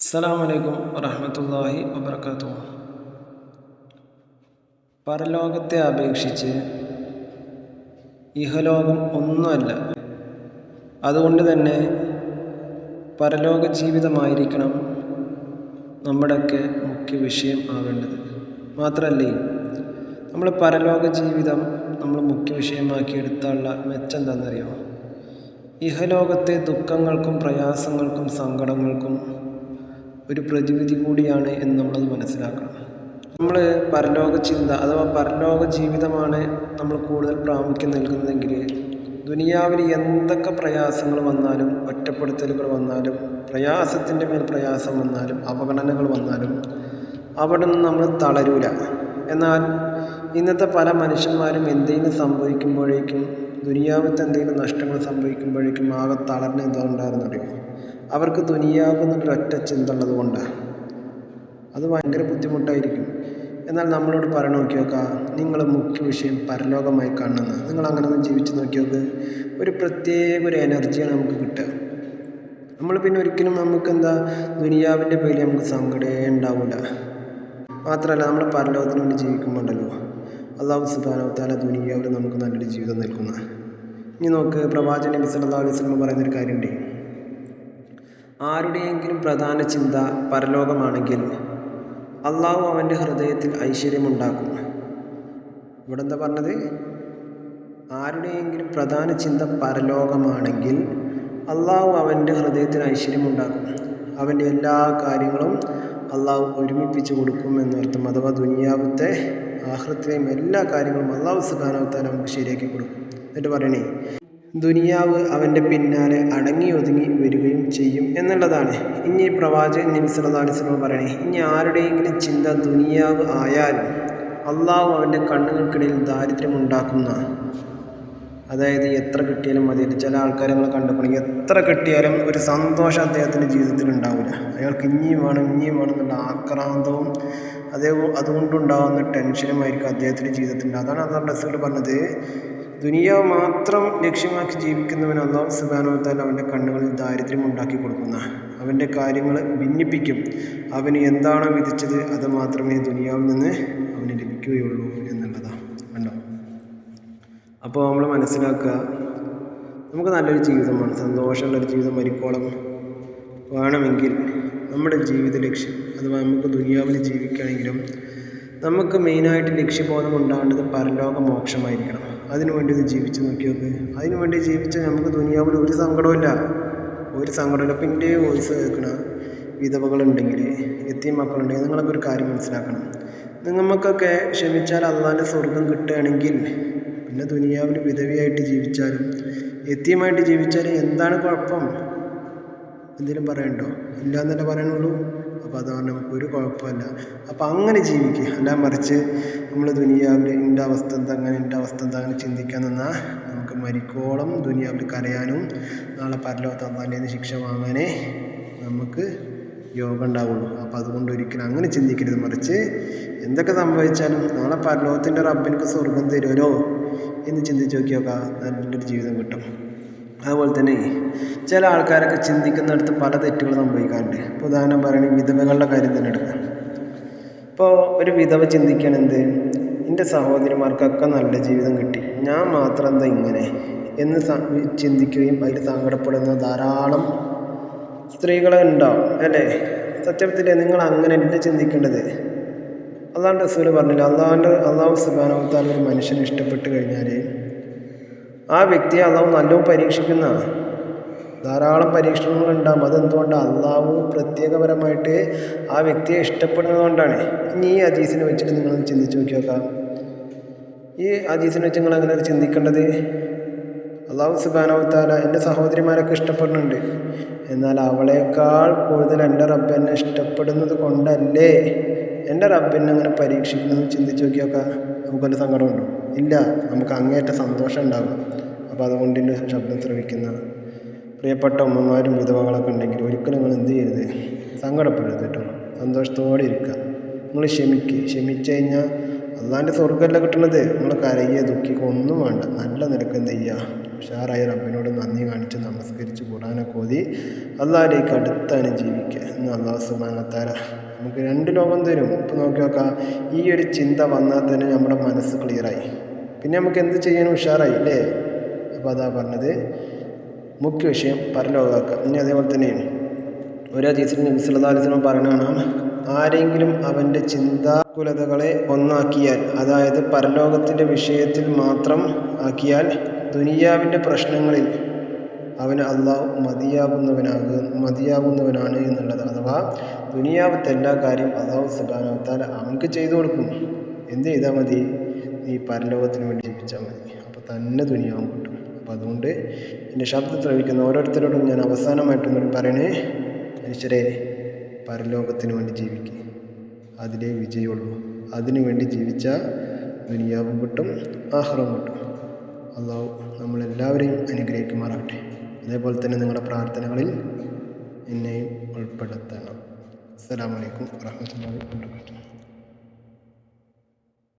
അസ്സലാമു അലൈക്കും വറഹ്മത്തുള്ളാഹി വബർക്കാത്തു പരലോകത്തെ അപേക്ഷിച്ച് ഇഹലോകം ഒന്നുമല്ല. അതുകൊണ്ട് തന്നെ പരലോക ജീവിതമായിരിക്കണം നമ്മുടെയൊക്കെ മുഖ്യ വിഷയം ആവേണ്ടത് മാത്രമല്ലേ നമ്മൾ പരലോക ജീവിതം നമ്മൾ മുഖ്യ വിഷയമാക്കി എടുത്താലുള്ള മെച്ചം എന്താണെന്നറിയോ ഇഹലോകത്തെ ദുഃഖങ്ങൾക്കും പ്രയാസങ്ങൾക്കും സങ്കടങ്ങൾക്കും ഒരു പ്രതിവിധി കൂടിയാണ് എന്ന് നമ്മളത് മനസ്സിലാക്കണം. നമ്മൾ പരലോക ചിന്ത അഥവാ പരലോക ജീവിതമാണ് നമ്മൾ കൂടുതൽ പ്രാമുഖ്യം നൽകുന്നതെങ്കിൽ ദുനിയാവിൽ എന്തൊക്കെ പ്രയാസങ്ങൾ വന്നാലും ഒറ്റപ്പെടുത്തലുകൾ വന്നാലും പ്രയാസത്തിന്റെ മേൽ പ്രയാസം വന്നാലും അവഗണനകൾ വന്നാലും അവിടെ നിന്ന് നമ്മൾ തളരൂല. എന്നാൽ ഇന്നത്തെ പല മനുഷ്യന്മാരും എന്തെങ്കിലും സംഭവിക്കുമ്പോഴേക്കും ദുനിയാവിലത്തെ എന്തെങ്കിലും നഷ്ടങ്ങൾ സംഭവിക്കുമ്പോഴേക്കും ആകെ തളർന്ന് എന്താ ഉണ്ടാകുന്നറിയോ അവർക്ക് എന്നൊരു ഒറ്റ ചിന്ത ഉള്ളത് കൊണ്ട്. അത് ഭയങ്കര ബുദ്ധിമുട്ടായിരിക്കും. എന്നാൽ നമ്മളോട് പറഞ്ഞു നോക്കി നോക്കുക നിങ്ങൾ മുഖ്യ വിഷയം പരലോകമായി കാണുന്നത് നിങ്ങൾ അങ്ങനെ ഒന്ന് ജീവിച്ച് നോക്കി നോക്ക് ഒരു പ്രത്യേക ഒരു എനർജിയാണ് നമുക്ക് കിട്ടുക. നമ്മൾ പിന്നെ ഒരിക്കലും നമുക്ക് എന്താ ദുനിയാവിന്റെ പേരിൽ നമുക്ക് സങ്കടേ ഉണ്ടാവില്ല മാത്രമല്ല നമ്മൾ പരലോകത്തിന് വേണ്ടി ജീവിക്കുമ്പോണ്ടല്ലോ. അള്ളാഹു സുബാനവത്താല ദുനിയാവിൽ നമുക്ക് നല്ലൊരു ജീവിതം നൽകുന്ന. ഇനി നോക്ക് പ്രവാചകൻ നബി വസല്ലം പറയുന്നൊരു കാര്യമുണ്ട്. ആരുടെയെങ്കിലും പ്രധാന ചിന്ത പരലോകമാണെങ്കിൽ അള്ളാഹു അവന്റെ ഹൃദയത്തിൽ ഐശ്വര്യമുണ്ടാക്കും. ഇവിടെ എന്താ പറഞ്ഞത്? ആരുടെയെങ്കിലും പ്രധാന ചിന്ത പരലോകമാണെങ്കിൽ അള്ളാഹു അവന്റെ ഹൃദയത്തിൽ ഐശ്വര്യമുണ്ടാക്കും. അവന്റെ എല്ലാ കാര്യങ്ങളും അള്ളാഹു ഒരുമിപ്പിച്ച് കൊടുക്കും എന്നർത്ഥം. അഥവാ ദുനിയാവത്തെ ആഹൃത്തിലെയും എല്ലാ കാര്യങ്ങളും അള്ളാഹു സുഖാനവത്താൽ നമുക്ക് ശരിയാക്കി കൊടുക്കും. എന്നിട്ട് പറയണേ ദുനിയാവ് അവന്റെ പിന്നാലെ അടങ്ങി ഒതുങ്ങി വരികയും ചെയ്യും എന്നുള്ളതാണ്. ഇനി പ്രവാചകൻ നബി അലൈഹി വസല്ലം പറയണേ ഇനി ആരുടെയെങ്കിലും ചിന്ത ദുനിയാവ് ആയാലും അള്ളാഹു അവന്റെ കണ്ണുകൾക്കിടയിൽ ദാരിദ്ര്യം ഉണ്ടാക്കുന്ന അതായത് എത്ര കിട്ടിയാലും മതി. ചില ആൾക്കാരെ നമ്മൾ കണ്ടുപോകണം എത്ര കിട്ടിയാലും ഒരു സന്തോഷം അദ്ദേഹത്തിന്റെ ജീവിതത്തിൽ ഉണ്ടാവില്ല അയാൾക്ക് ഇനിയും വേണം ഇനിയും വേണം എന്നുള്ള ആക്രാന്തവും അതേ അതുകൊണ്ടുണ്ടാകുന്ന ടെൻഷനുമായിരിക്കും അദ്ദേഹത്തിന്റെ ജീവിതത്തിൽ അതാണ് അതാണ് റസൂൽ പറഞ്ഞത്. ദുനിയാവ് മാത്രം ലക്ഷ്യമാക്കി ജീവിക്കുന്നവൻ അള്ളാഹു സുബാനുവത്താൽ അവന്റെ കണ്ണുകളിൽ ദാരിദ്ര്യം ഉണ്ടാക്കി കൊടുക്കുന്ന അവന്റെ കാര്യങ്ങൾ ഭിന്നിപ്പിക്കും. അവന് എന്താണോ വിധിച്ചത് അത് മാത്രമേ ദുനിയാവിൽ നിന്ന് അവന് ലഭിക്കുകയുള്ളൂ എന്നുള്ളതാണ് കണ്ടോ? അപ്പോൾ നമ്മൾ മനസ്സിലാക്കുക നമുക്ക് നല്ലൊരു ജീവിതമാണ് സന്തോഷമുള്ളൊരു ജീവിതം മരിക്കോളം വേണമെങ്കിൽ നമ്മുടെ ജീവിത ലക്ഷ്യം അഥവാ നമുക്ക് ദുനിയാവിൽ ജീവിക്കുകയാണെങ്കിലും നമുക്ക് മെയിനായിട്ട് ലക്ഷ്യബോധം ഉണ്ടാകേണ്ടത് പരലോക മോക്ഷമായിരിക്കണം. അതിനു വേണ്ടി ഒന്ന് ജീവിച്ച് നോക്കി അതിനുവേണ്ടി അതിനു വേണ്ടി ജീവിച്ചാൽ നമുക്ക് ദുനിയാവിൽ ഒരു സങ്കടമില്ല ഒരു സങ്കടമില്ല അപ്പം എന്റെ വോയിസ് കേൾക്കണ വിധവകളുണ്ടെങ്കിൽ എത്തിയ മക്കളുണ്ടെങ്കിൽ നിങ്ങളൊക്കെ ഒരു കാര്യം മനസ്സിലാക്കണം. നിങ്ങൾക്കൊക്കെ ക്ഷമിച്ചാൽ അള്ളാന്റെ സ്വർഗം കിട്ടുകയാണെങ്കിൽ പിന്നെ ദുനിയാവിൽ വിധവിയായിട്ട് ജീവിച്ചാലും എത്തിയുമായിട്ട് ജീവിച്ചാലും എന്താണ് കുഴപ്പം? എന്തെങ്കിലും പറയണ്ടോ? ഇല്ല എന്നല്ല പറയാനുള്ളൂ. അപ്പോൾ അതുകൊണ്ട് നമുക്ക് ഒരു കുഴപ്പമില്ല. അപ്പോൾ അങ്ങനെ ജീവിക്കുക. അല്ല മറിച്ച് നമ്മൾ ദുനിയാവിൽ എന്റെ അവസ്ഥ എന്താ? അങ്ങനെ എന്റെ അവസ്ഥ എന്താ? അങ്ങനെ ചിന്തിക്കാൻ നിന്നാൽ നമുക്ക് മരിക്കോളം ദുനിയാവിൽ കരയാനും നാളെ പരലോകത്ത് അള്ളാന്റെ ശിക്ഷ വാങ്ങാനേ നമുക്ക് യോഗം ഉണ്ടാവുള്ളൂ. അപ്പോൾ അതുകൊണ്ട് ഒരിക്കലും അങ്ങനെ ചിന്തിക്കരുത്. മറിച്ച് എന്തൊക്കെ സംഭവിച്ചാലും നാളെ പരലോകത്തിന്റെ റബ്ബിനൊക്കെ സ്വർഗം തരുമല്ലോ എന്ന് ചിന്തിച്ച് നോക്കിയൊക്കെ നല്ലൊരു ജീവിതം കിട്ടും. അതുപോലെ തന്നെ ചില ആൾക്കാരൊക്കെ ചിന്തിക്കുന്നിടത്ത് പല തെറ്റുകൾ സംഭവിക്കാറുണ്ട്. ഇപ്പോൾ ഉദാഹരണം പറയുകയാണെങ്കിൽ വിധവകളുടെ കാര്യം തന്നെ എടുക്കാം. ഇപ്പോൾ ഒരു വിധവ ചിന്തിക്കുകയാണ് എന്ത് എന്റെ സഹോദരിമാർക്കൊക്കെ നല്ല ജീവിതം കിട്ടി. ഞാൻ മാത്രം എന്താ ഇങ്ങനെ? എന്ന് ചിന്തിക്കുകയും അതിൽ സങ്കടപ്പെടുന്ന ധാരാളം സ്ത്രീകളെ ഉണ്ടാവും അല്ലേ? സത്യത്തിൽ നിങ്ങൾ അങ്ങനെ അല്ല ചിന്തിക്കേണ്ടത്. അള്ളാഹുന്റെ റസൂൽ പറഞ്ഞില്ല അള്ളാഹുന്റെ അള്ളാഹു സുബാനവത്താൽ ഒരു മനുഷ്യനെ ഇഷ്ടപ്പെട്ട് കഴിഞ്ഞാൽ ആ വ്യക്തിയെ അള്ളാഹു നല്ലോ പരീക്ഷിക്കുന്ന ധാരാളം പരീക്ഷണങ്ങൾ ഉണ്ടാകും അതെന്തുകൊണ്ട്? അള്ളാഹു പ്രത്യേകപരമായിട്ട് ആ വ്യക്തിയെ ഇഷ്ടപ്പെടുന്നതുകൊണ്ടാണ് ഇനി ഈ അജീസിനെ വെച്ചിട്ട് നിങ്ങളൊന്ന് ചിന്തിച്ച് നോക്കി നോക്കാം. ഈ അജീസിനെ വെച്ച് നിങ്ങൾ അങ്ങനെ ചിന്തിക്കേണ്ടത്? അള്ളാഹു സുബാനവത്താല എന്റെ സഹോദരിമാരൊക്കെ ഇഷ്ടപ്പെടുന്നുണ്ട്. എന്നാൽ അവളേക്കാൾ കൂടുതൽ എന്റെ റബ്ബ് എന്നെ ഇഷ്ടപ്പെടുന്നത് കൊണ്ടല്ലേ? എന്റെ റബ്ബിനെ അങ്ങനെ പരീക്ഷിക്കുന്നത് ചിന്തിച്ച് നോക്കിയൊക്കെ നമുക്കൊരു സങ്കടമുണ്ടോ. ഇല്ല നമുക്ക് അങ്ങേറ്റ സന്തോഷം ഉണ്ടാകും. അപ്പോൾ അതുകൊണ്ട് എന്റെ ശബ്ദം ശ്രവിക്കുന്ന പ്രിയപ്പെട്ട ഉമ്മമാരും വിധവകളൊക്കെ ഉണ്ടെങ്കിൽ ഒരിക്കലും നിങ്ങൾ എന്ത് ചെയ്യരുത്? സങ്കടപ്പെടരുത് കേട്ടോ. സന്തോഷത്തോടെ ഇരിക്കുക. നിങ്ങൾ ക്ഷമിക്കുക ക്ഷമിച്ചു കഴിഞ്ഞാൽ അള്ളാന്റെ സ്വർഗമല്ല കിട്ടുന്നത്. നിങ്ങൾ കരയുക ദുഃഖിക്കുക ഒന്നും വേണ്ട. നല്ല നിരക്ക് എന്ത് ചെയ്യുക? ഉഷാറായി റബ്ബിനോട് നന്ദി കാണിച്ച് നമസ്കരിച്ച് കൂടാനൊക്കെ ഓതി അള്ളാഹിലേക്ക് അടുത്താണ് ജീവിക്കുക. എന്ന് അള്ളാഹു സുബാനത്താര നമുക്ക് രണ്ട് ലോകം തരും. ഇപ്പം നോക്കി നോക്കാം. ഈ ഒരു ചിന്ത വന്നാൽ തന്നെ നമ്മുടെ മനസ്സ് ക്ലിയറായി പിന്നെ നമുക്ക് എന്ത് ചെയ്യാനും ഉഷാറായി അല്ലേ? അപ്പോൾ അതാ പറഞ്ഞത്. മുഖ്യ വിഷയം പരലോകാക്കുക ഇനി അതേപോലെ തന്നെയാണ് ഒരു ഹദീസിൽ നബി സല്ലല്ലാഹു അലൈഹി വസല്ലം പറയണതാണ് ആരെങ്കിലും അവന്റെ ചിന്താകുലതകളെ ഒന്നാക്കിയാൽ അതായത് പരലോകത്തിന്റെ വിഷയത്തിൽ മാത്രം ആക്കിയാൽ ദുനിയാവിന്റെ പ്രശ്നങ്ങളിൽ അവന് അള്ളാഹു മതിയാകുന്നവനാകുക മതിയാകുന്നവനാണ് എന്നുള്ളത് അഥവാ ദുനിയാവത്തെ എല്ലാ കാര്യം അള്ളാഹു സുബാനവത്താൽ അവൻക്ക് ചെയ്തു കൊടുക്കും. എന്ത് ചെയ്താൽ മതി? നീ പരലോകത്തിന് വേണ്ടി ജീവിച്ചാൽ മതി. അപ്പോൾ തന്നെ ദുനിയാവും കിട്ടും. അപ്പോൾ അതുകൊണ്ട് എന്റെ ശബ്ദം ശ്രമിക്കുന്ന ഓരോരുത്തരോടും ഞാൻ അവസാനമായിട്ടും കൂടി പറയണേ. മനുഷ്യരെ പരലോകത്തിന് വേണ്ടി ജീവിക്കുക അതിലേ വിജയമുള്ളൂ. അതിനു വേണ്ടി ജീവിച്ചാൽ ദുനിയാവും കിട്ടും ആഹ്റം കിട്ടും. അള്ളാഹു നമ്മളെല്ലാവരെയും അനുഗ്രഹിക്കുമാറാകട്ടെ. അതേപോലെ തന്നെ നിങ്ങളുടെ പ്രാർത്ഥനകളിൽ എന്നെയും ഉൾപ്പെടുത്തണം. അസ്സലാമു അലൈക്കും വറഹ്മത്തുള്ളാഹി വാബർക്കാത്തു